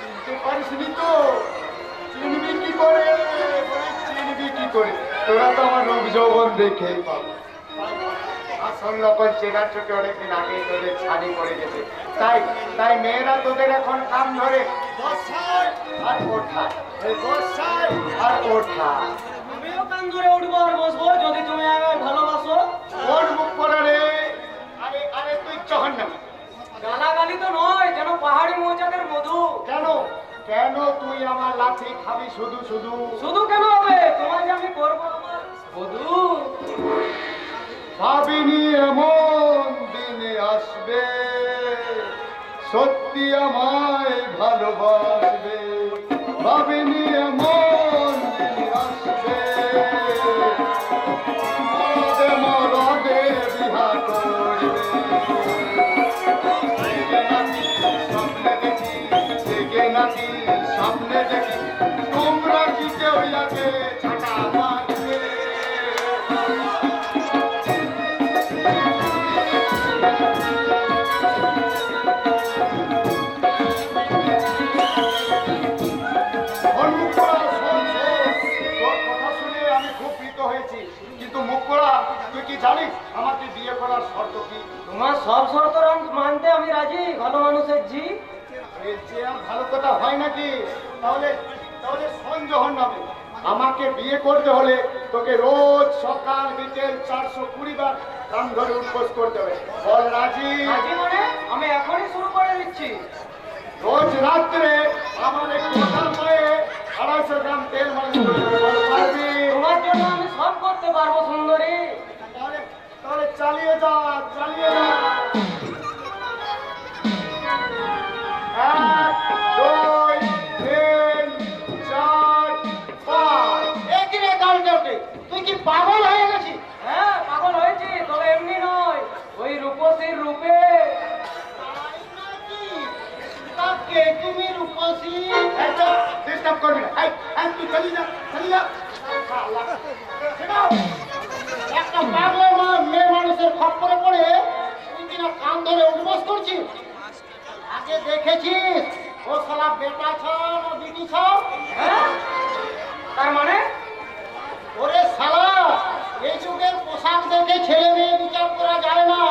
চিনতে পারিসনি তো? চিনবি কি করে? চিনবি কি করে? তোরা তো আমার রূপ যৌবন পাবো। আসল চেনার চোখে অনেকদিন আগে তোদের ছানি পড়ে গেছে। তাই তাই মেয়েরা তোদের এখন কাম ধরে আর ওঠা এই বসাই আর ওঠা আমিও কান ধরে উঠবো আর বসবো যদি তুমি আমায় ভালোবাসো। ওর গালাগালি তো নয় যেন পাহাড়ি মৌচাকের মধু। কেন? কেন তুই আমার লাঠি খাবি শুধু শুধু? শুধু কেন হবে? তোমায় যে আমি করব আমার বধু ভাবিনি এমন দিনে আসবে সত্যি আমায় ভালোবাসবে। ভাবিনি শর্ত কি? তোমার সব শর্ত মানতে আমি রাজি ভালো মানুষের জি। এর যে আর ভালো কথা হয় নাকি? তাহলে তাহলে যখন নামে আমাকে বিয়ে করতে হলে তোকে রোজ সকাল বিকেল চারশো কুড়ি বার কাম ধরে উঠবোস করতে হবে। বল রাজি? রাজি মানে আমি এখনই শুরু করে দিচ্ছি। রোজ রাত্রে আমার এই কথা পায়ে আড়াইশো গ্রাম তেল মালিশ করে দেবে। পারবি। তোমার জন্য আমি সব করতে পারব সুন্দরী। চালিয়ে যা চালিয়ে যা। এক দুই তিন চার পাঁচ। একই রে কালকে তুই কি পাগল হয়ে গেছিস? হ্যাঁ পাগল হয়েছি তবে এমনি নয়। ওই রূপসীর রূপে। কে তুমি রূপসী। ডিস্টার্ব করবি না। এই, এই, তুই চালিয়ে যা চালিয়ে যা। শালা। বেটা ছাও না বিটি হ্যাঁ তার মানে ওরে শালা এই যুগের পোশাক দেখে ছেলে মেয়ে বিচার করা যায় না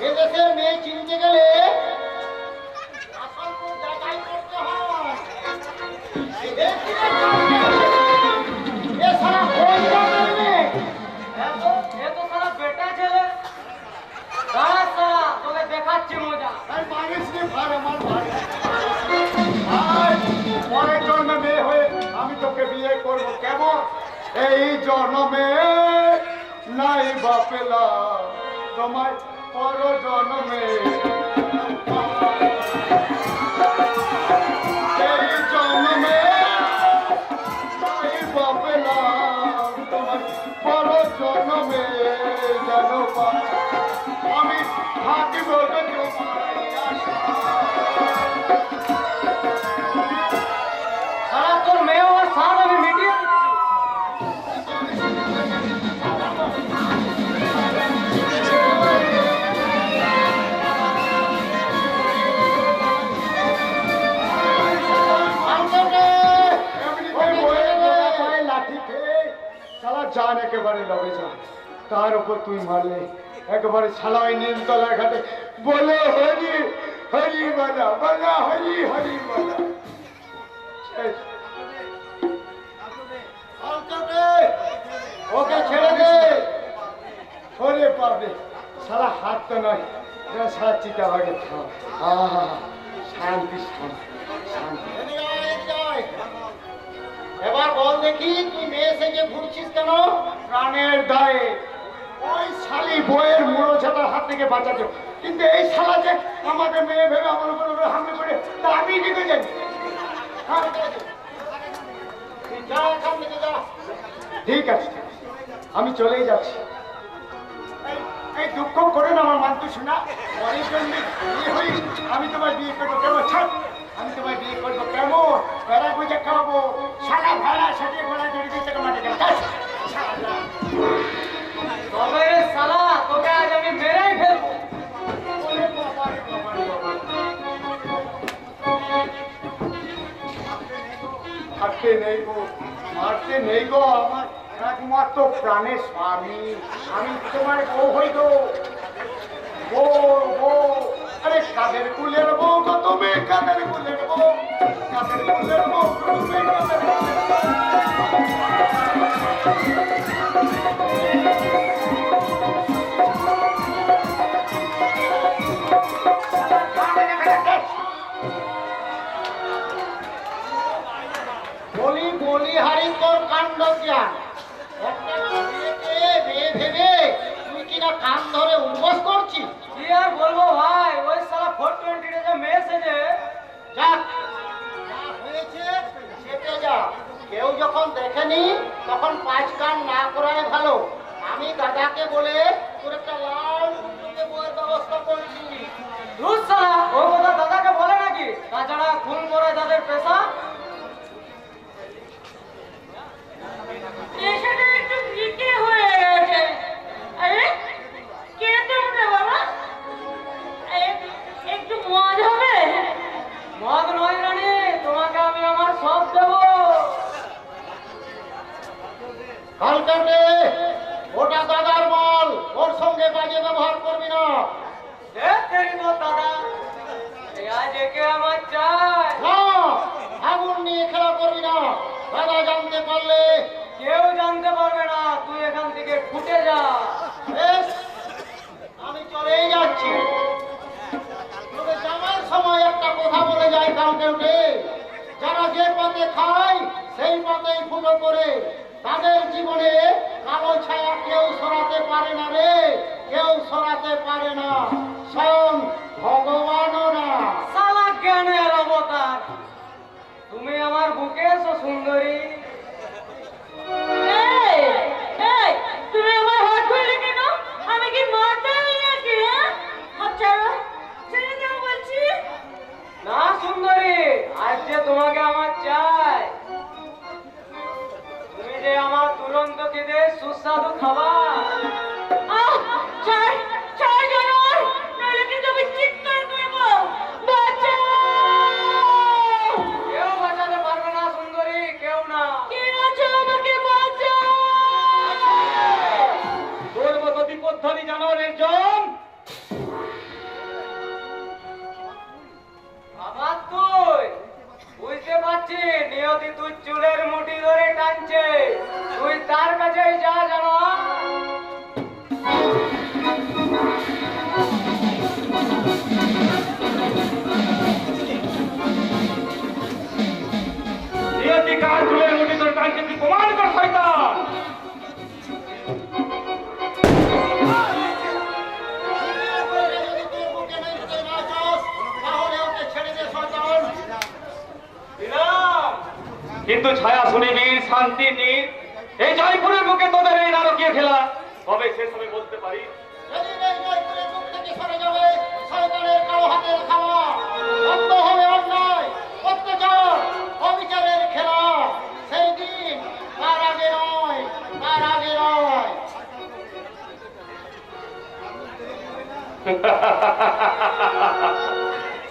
এদেশের মেয়ে চিনতে গেলে আসল যাচাই করতে হয় এ কি রে কামড়ে? এ শালা কোন জাতের পরের জন্মে মেয়ে হয়ে আমি তোকে বিয়ে করব কেমন? এই জন্মে নাই বাপেলা। তোমায় পর জন্মে। একেবারে লবে যান তার উপর তুই মারলে একেবারে ওই নিমতলা ঘাটে। বলে, হরি হরি বলা বলা হরি হরি শেষ। ওকে ছেড়ে দে। ওরে পাবে শালা হাত তো নয় সারা চিতা ভাগে শান্তি শান্তি। এবার বল দেখি, তুই মেয়ে সেজে ঘুরছিস কেন? প্রাণের দায়ে ওই শালি বইয়ের মুড়ো ছাতার হাত থেকে বাঁচাচ্ছে কিন্তু এই শালা যে আমাকে মেয়ে ভেবে আমার উপর উপরে হামলে করে, তা আমি কি করে জানি? যা, এখান থেকে ঠিক আছে আমি চলেই যাচ্ছি। এই- দুঃখ করে না আমার মান্তু শোনা। আমি তোমার বিয়ে করব কেমন? আমি তোমার বিয়ে করব কেমন? বেড়া বুঝে খাওয়াবো। সারা ভাড়া সাজিয়ে ঘোড়া জড়ি দিয়ে তোকে মাঠে মারতে নেই গো, মারতে নেই গো আমার স্বামী। আমি তোমার বউ হই গো। আরে কাদের কুলের বউ গো তুমি? কাদের কুলের বউ? কাদের কুলের বউ তুমি? কাদের বউ? বলি বলি হারি তোর কাণ্ড জ্ঞান। একটা মেয়েকে মেয়ে ভেবে তুই কিনা কান ধরে উদ্বোস করছিস? কি আর বলব ভাই ওই ফোর টোয়েন্টি যে মেয়ে এসেছে যা। হয়েছে সেটে যা। কেউ যখন দেখেনি তখন পাঁচ কান না করাই ভালো। আমি দাদাকে বলে তোর একটা লাল টুকটুকে বইয়ের ব্যবস্থা করছি। ও কথা দাদাকে বলে নাকি? তাছাড়া খুন করে তাদের পেশা? কালকাটে ওটা দাদার মাল ওর সঙ্গে বাজে ব্যবহার করবি না। দেখতেই তো দাদা। এই আমার চাই। না আগুন নিয়ে খেলা করবি না। দাদা জানতে পারলে কেউ জানতে পারবে না, তুই এখান থেকে ফুটে যা। আমি চলেই যাচ্ছি। তবে যাওয়ার সময় একটা কথা বলে যায় কাউকে উঠে। যারা যে পথে খায়, সেই পথেই ফুটো করে। তাদের জীবনে কালো ছায়া কেউ সরাতে পারে না রে, কেউ সরাতে পারে না। স্বয়ং ভগবানও না। সালা জ্ঞানের অবতার। তুমি আমার বুকে সুন্দরী। এই,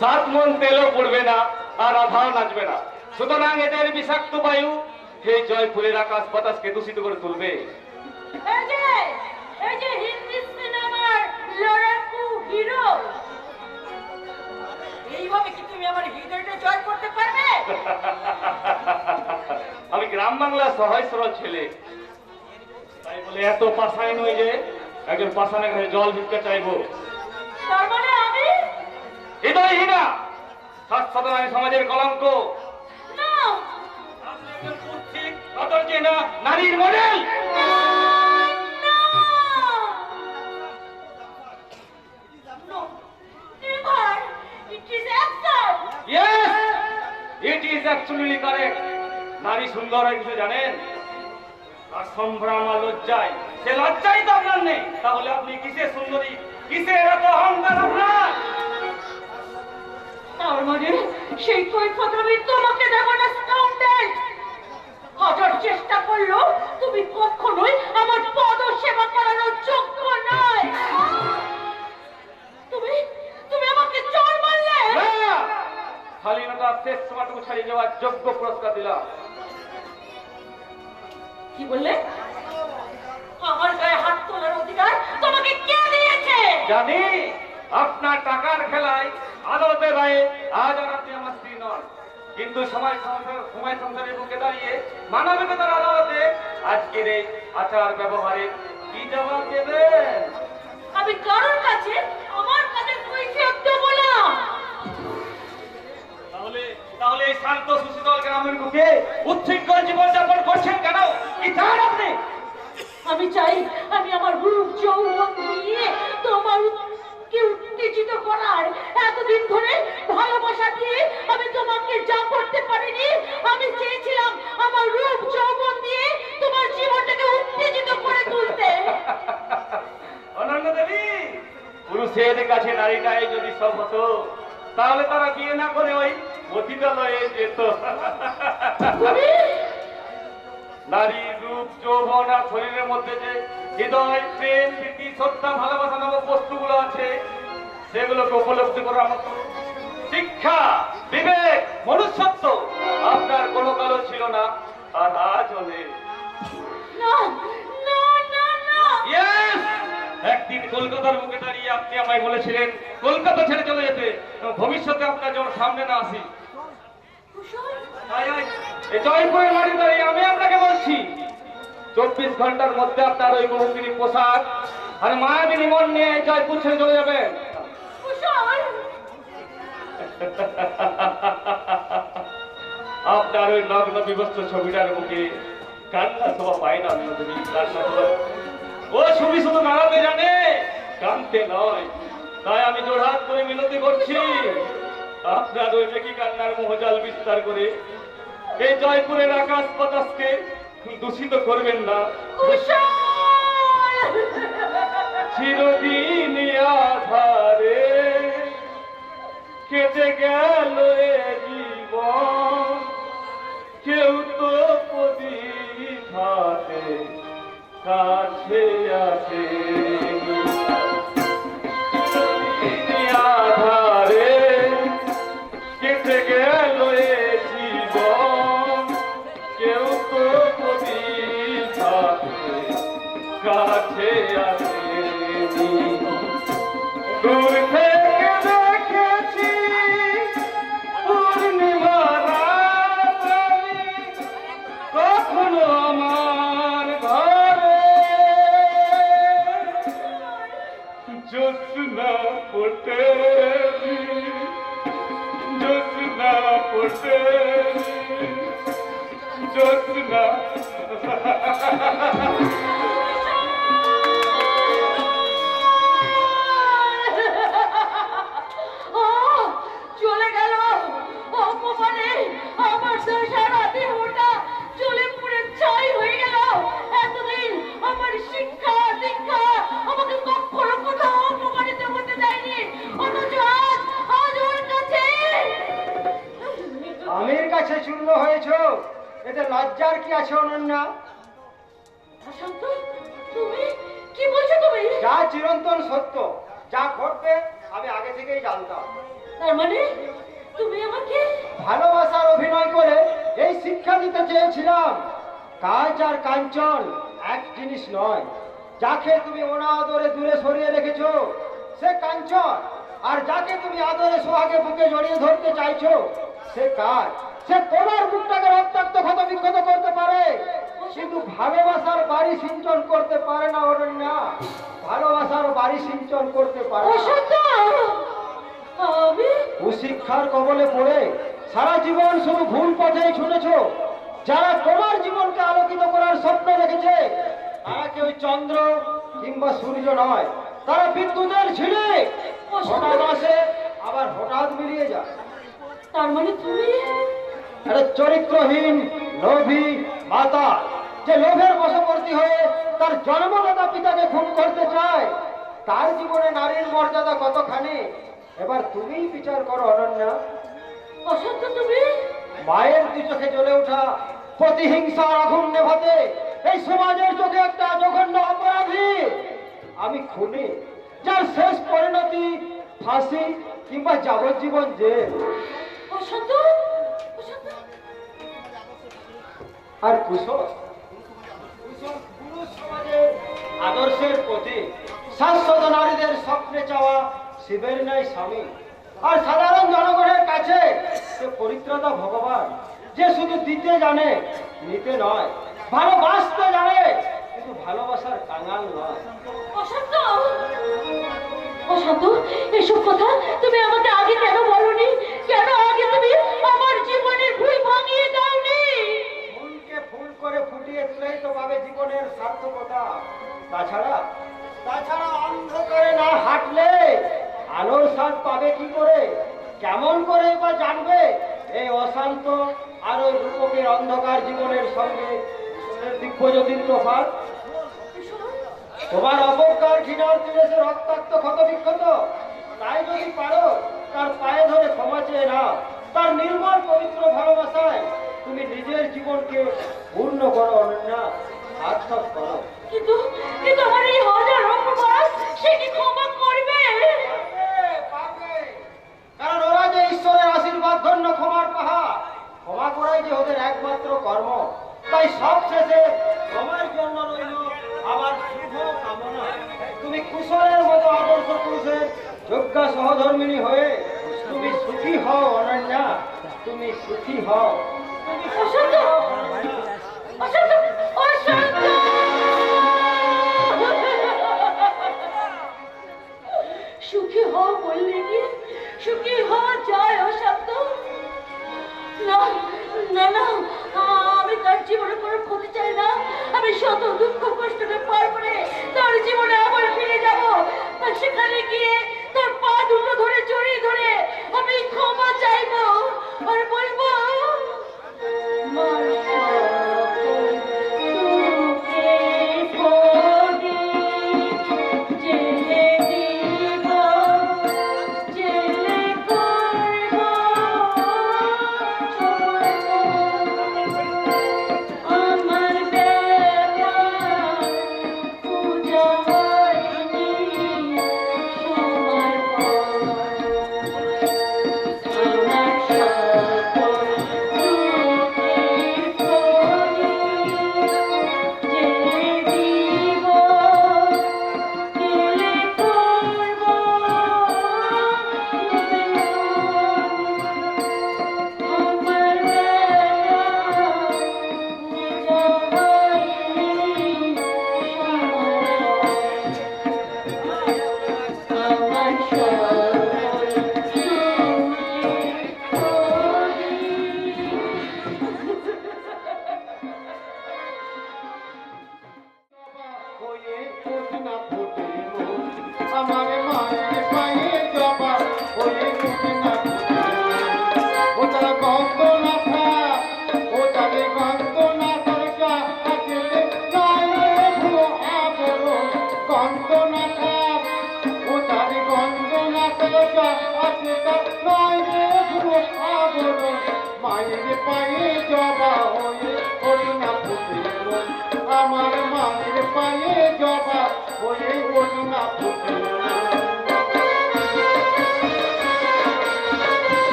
সাত মন তেলও পড়বে না আর আধাও নাচবে না। সুতরাং এদের বিষাক্ত বায়ু এই জয়পুরের আকাশ বাতাসকে দূষিত করে তুলবে। আমি গ্রাম বাংলার সহজ সরল ছেলে। তাই বলে এত পাশাই নই যে একজন পাশানের ঘরে জল ভিক্ষা চাইব। তার মানে হৃদয়হীনা সাত শতনারী সমাজের কলঙ্ক। নারীর মডেল. It is নারী সুন্দর হয় কিছু জানেন? আর সম্ভ্রম আর লজ্জায়। সে লজ্জাই তো আপনার নেই। তাহলে আপনি কিসে সুন্দরী? এত অহংকার আপনার? তার সেই কৈফত আমি তোমাকে দেবো না স্কাউন্ডেন্ট হাজার চেষ্টা করল তুমি কখনোই আমার পদ সেবা করানোর যোগ্য নয়। তুমি তুমি আমাকে চোর মারলে? না! শেষ সীমাটুকু ছাড়িয়ে যাওয়ার যোগ্য পুরস্কার দিলাম। কি বললে? আমার গায়ে হাত তোলার অধিকার তোমাকে কে দিয়েছে? জানি। আপনার টাকার খেলায় আদালতের রায়ে আজ আর আপনি আমার স্ত্রী নন। কিন্তু সময় সংসার সময় সংসারের বুকে দাঁড়িয়ে মানবিকতার আদালতে আজকের এই আচার ব্যবহারে কি জবাব দেবেন? আমি কারোর কাছে আমার কাছে কৈফিয়ত দেব না। তাহলে তাহলে এই শান্ত সুশীতল গ্রামের বুকে উচ্ছৃঙ্খল জীবনযাপন করছেন কেন? কি চান আপনি? আমি চাই আমি আমার রূপ যৌবন দিয়ে তোমার উত্তেজিত করার এতদিন ধরে ভালোবাসা দিয়ে আমি তোমাকে যা করতে পারিনি আমি চেয়েছিলাম আমার রূপ যৌবন দিয়ে তোমার জীবনটাকে উত্তেজিত করে তুলতে। অনন্য দেবী পুরুষের কাছে নারীটাই যদি সব হতো তাহলে তারা বিয়ে না করে ওই পতিতালয়ে যেত। নারী রূপ যৌবন আর শরীরের মধ্যে যে হৃদয় প্রেম প্রীতি শ্রদ্ধা ভালোবাসা নামক বস্তুগুলো আছে সেগুলোকে উপলব্ধি করার মতো শিক্ষা বিবেক মনুষ্যত্ব আপনার কোনো কালো ছিল না আর Yes! একদিন কলকাতার মুখে দাঁড়িয়ে আপনি আমায় বলেছিলেন কলকাতা ছেড়ে চলে যেতে এবং ভবিষ্যতে আপনার যেন সামনে না আসি। আজ জয়পুরের মাঠে দাঁড়িয়ে আমি আপনাকে বলছি চব্বিশ ঘণ্টার মধ্যে আপনার ওই বহুদিনী পোশাক আর মায়াবিনী মন নিয়ে জয়পুর ছেড়ে চলে যাবেন। আপনার ওই নগ্ন বিবস্ত ছবিটার মুখে কান্না শোভা পায় না বিনোদিনী কান্না শোভা ও ছবি শুধু নাড়াতে জানে কানতে নয়। তাই আমি জোড়হাত করে মিনতি করছি। আপনার ওই মেকি কান্নার মোহজাল বিস্তার করে এই জয়পুরের আকাশ বাতাসকে দূষিত করবেন না। চিরদিন আধারে কেটে গেল জীবন। কেউ তো প্রদীপ হাতে কাছে আসে আধারে কেটে গেল কেউ তো প্রদীপ কাছে আসেনি দূর কাছে চূর্ণ হয়েছ? এতে লজ্জার কি আছে অনন্যা? তুমি? কি বলছো তুমি? যা চিরন্তন সত্য যা ঘটবে আমি আগে থেকেই জানতাম। তার মানে? তুমি আমাকে ভালোবাসার অভিনয় করে এই শিক্ষা দিতে চেয়েছিলাম। কাজ আর কাঞ্চন এক জিনিস নয়। যাকে তুমি অনাদরে দূরে সরিয়ে রেখেছো সে কাঞ্চন। আর যাকে তুমি আদরে সোহাগে বুকে জড়িয়ে ধরতে চাইছো সে কাজ। সে তোমার মুখটাকে রক্তাক্ত ক্ষত বিক্ষত করতে পারে কিন্তু ভালোবাসার বাড়ি সিঞ্চন করতে পারে না অরণ্যা ভালোবাসার বাড়ি সিঞ্চন করতে পারে কুশিক্ষার কবলে পড়ে সারা জীবন শুধু ভুল পথেই ছুটেছ যারা তোমার জীবনকে আলোকিত করার স্বপ্ন রেখেছে তারা কেউ চন্দ্র কিংবা সূর্য নয় তারা বিদ্যুতের ঝিলে। হঠাৎ আসে আবার হঠাৎ মিলিয়ে যায়। তার মানে তুমি একটা চরিত্রহীন লোভী মাতা যে লোভের বশবর্তী হয়ে তার জন্মদাতা পিতাকে খুন করতে চায় তার জীবনে নারীর মর্যাদা কতখানি? এবার তুমিই বিচার করো অনন্যা। অসত্য তুমি? মায়ের দুই চোখে জ্বলে ওঠা প্রতিহিংসার আগুন নেভাতে এই সমাজের চোখে একটা জঘন্য অপরাধী। আমি খুনি যার শেষ পরিণতি ফাঁসি কিংবা যাবজ্জীবন জেল। বসন্ত আর আদর্শের প্রতি শাশ্বত নারীদের স্বপ্নে চাওয়া শিবের ন্যায় স্বামী। আর সাধারণ জনগণের কাছে সে পরিত্রাতা ভগবান, যে শুধু দিতে জানে, নিতে নয়, ভালোবাসতে জানে, কিন্তু ভালোবাসার কাঙাল নয়। বসন্ত এসব কথা তুমি আমাকে আগে কেন বলনি? কেন আগে তুমি আমার জীবনের ভুল ভাঙিয়ে দাওনি ফুলকে ফুল করে ফুটিয়ে তুলেই তো পাবে জীবনের সার্থকতা। তাছাড়া তাছাড়া অন্ধকারে না হাঁটলে আলোর স্বাদ পাবে কি করে? কেমন করে বা জানবে? এই অশান্ত আর ওই রূপকের অন্ধকার জীবনের সঙ্গে দিব্যজ্যোতির তফাৎ তোমার অপকার ঘৃণার দিনেছে রক্তাক্ত ক্ষত বিক্ষত তাই যদি পারো, তার পায়ে ধরে ক্ষমা চেয়ে নাও। তার নির্মল পবিত্র ভালোবাসায় তুমি নিজের জীবনকে পূর্ণ করো অনন্যা সার্থক করো। কিন্তু কিন্তু আমার এই হাজার অপমান সে কি ক্ষমা করবে? কারণ ওরা যে ঈশ্বরের আশীর্বাদ ধন্য ক্ষমার পাহাড় ক্ষমা করাই যে ওদের একমাত্র কর্ম। তাই সব শেষে তোমার জন্য রইল আমার শুভ কামনা। তুমি কুশলের মতো আদর্শ পুরুষের যোগ্যা সহধর্মিনী হয়ে তুমি সুখী হও অনন্যা। তুমি সুখী হও। বসন্ত বসন্ত।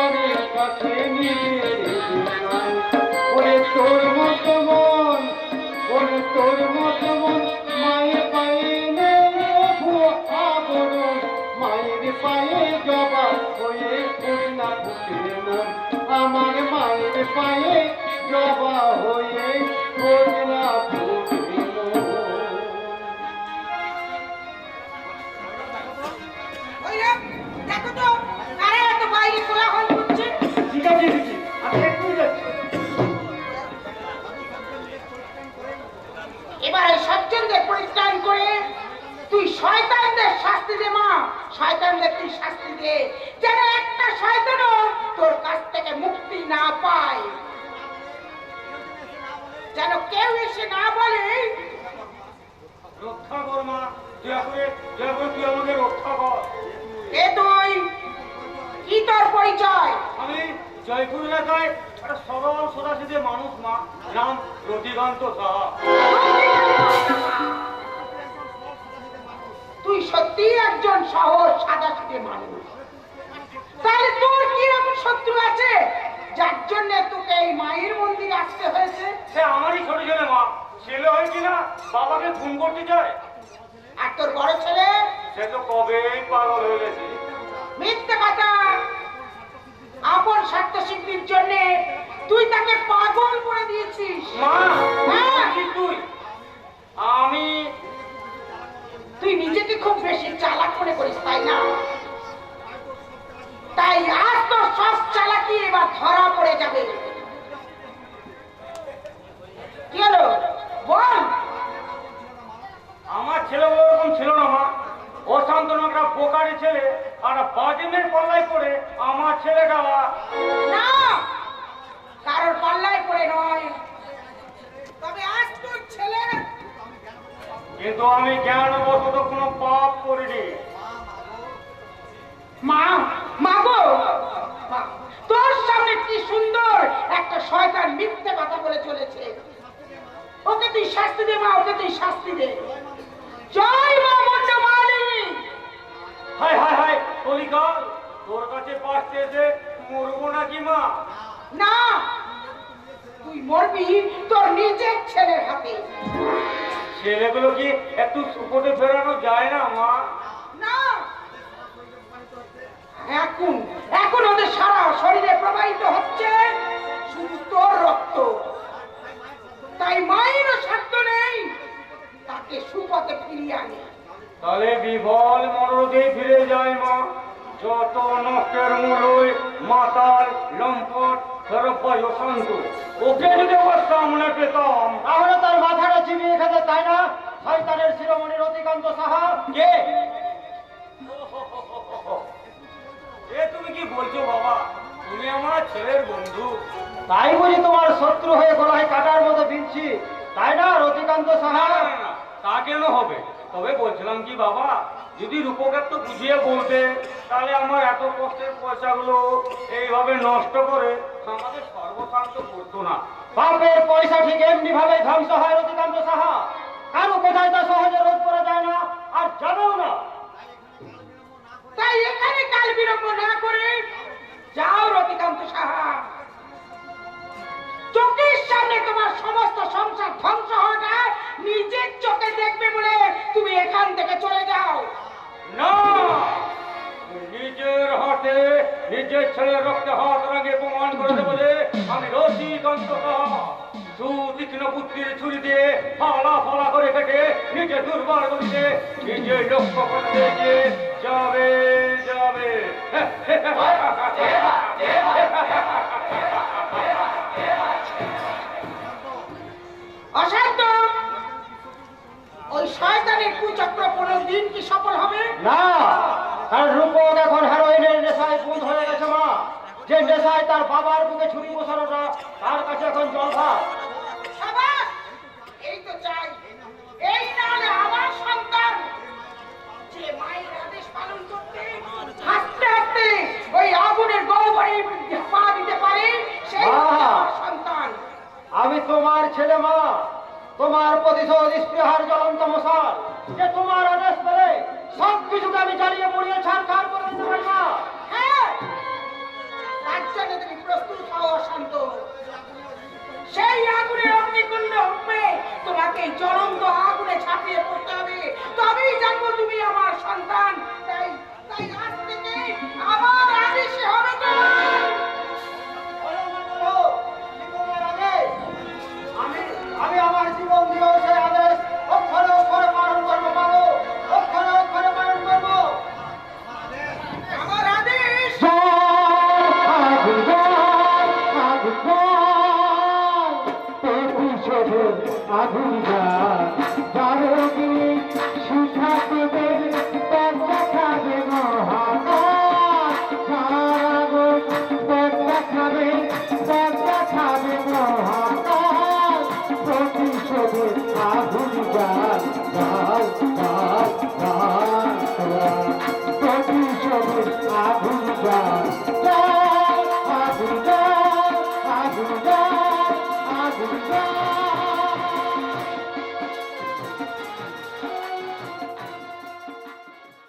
ছেলে কাছে নিজে ওরে তোর মতো মন, ওরে তোর মতো মন, মায়ের পায়ে আবরণ। মায়ের পায়ে জবা হয়ে না মায়ের পায়ে জবা হয়ে না শয়তানদের শাস্তি দে মা। শয়তানদের তুই শাস্তি দে। যেন একটা শয়তানও তোর কাছ থেকে মুক্তি না পায়। যেন কেউ এসে না বলে রক্ষা কর মা তুই আমাকে রক্ষা কর। এ তুই কি তোর পরিচয়? আমি জয়পুর এলাকায় একটা সরল মানুষ মা। নাম রতিকান্ত সাহা। তুই সত্যি একজন সহজ সাদা সিধে মানুষ। তাহলে তোর কি এমন শত্রু আছে? যার জন্য তোকে এই মায়ের মন্দিরে আসতে হয়েছে? সে আমারই ছোট ছেলে মা। ছেলে হয় কিনা বাবাকে খুন করতে চায়? আর তোর বড় ছেলে? সে তো কবেই পাগল হয়ে গেছে। মিথ্যে কথা। আপন স্বার্থ সিদ্ধির জন্য তুই তাকে পাগল করে দিয়েছিস। মা হ্যাঁ। তুই? আমি তুই নিজেকে খুব বেশি চালাক মনে করিস তাই না? তাই আজ তোর সব চালাকি এবার ধরা পড়ে যাবে। কি হলো? বল। আমার ছেলে ওরকম ছিল না মা। ও শান্তনু একটা বোকারি ছেলে আর বাজিমের পাল্লায় পড়ে আমার ছেলেটা না কারোর পাল্লায় পড়ে নয়। তবে আজ তোর ছেলে কিন্তু আমি জ্ঞান বশত কোনো পাপ করিনি। মা মা গো! তোর সামনে কি সুন্দর একটা শয়তান মিথ্যে কথা বলে চলেছে। ওকে তুই শাস্তি দে মা ওকে তুই শাস্তি দে। জয় মা মন্ড মালিনী হাই হাই হাই কলিকাল তোর কাছে পাশতে এসে মরবো নাকি মা? না তুই মরবি তোর নিজের ছেলের হাতে। ছেলেগুলো কি একটু সুপোটে ফেরানো যায় না মা? না। এখন এখন ওদের সারা শরীরে প্রবাহিত হচ্ছে শুধু তোর রক্ত। তাই মায়েরও সাধ্য নেই তাকে সুপথে ফিরিয়ে আনে। তাহলে বিফল মনোরথে ফিরে যায় মা। যত নষ্টের মূলই মাতাল লম্পট সরব্বাই অশান্ত। ওকে যদি আমার সামনে পেতাম তাহলে তার মাথাটা চিবিয়ে খেতে তাই না। শয়তানের শিরোমণি রতিকান্ত সাহা। কে? এ তুমি কি বলছো বাবা? তুমি আমার ছেলের বন্ধু। তাই বুঝি তোমার শত্রু হয়ে গলায় কাটার মতো বিনছি। তাই না রতিকান্ত সাহা? তা কেন হবে? তবে বলছিলাম কি বাবা যদি রূপকের তো বুঝিয়ে বলতে তাহলে আমার এত কষ্টের পয়সাগুলো এইভাবে নষ্ট করে আমাদের সর্বশান্ত করতো না বাপের পয়সা ঠিক এমনি ভাবে ধ্বংস হয়, রতিকান্ত সাহা। কারও কোথায় তা সহজে রোধ করা যায় না, আর যাবেও না। তাই এখানে কাল বিলম্ব না করে যাও, রতিকান্ত সাহা। চোখের সামনে তোমার সমস্ত সংসার ধ্বংস হওয়াটা নিজের চোখে দেখবে বলে তুমি এখান থেকে চলে যাও। না! নিজের হাতে নিজের ছেলের রক্তে হাত রাগে প্রমাণ করে দেবো যে আমি রসিকান্ত সুতীক্ষ্ণ বুদ্ধির ছুরি দিয়ে ফালা ফালা করে কেটে নিজে দুর্বার করিতে নিজে লক্ষ্য করতে গিয়ে যাবে যাবে। অশান্ত ওই শয়তানের কুচক্র কোনো দিন কি সফল হবে? না। কারণ রূপক এখন হেরোইনের নেশায় বুধ হয়ে গেছে মা। যে নেশায় তার বাবার বুকে ছুরি বসানোটা, তার কাছে এখন জল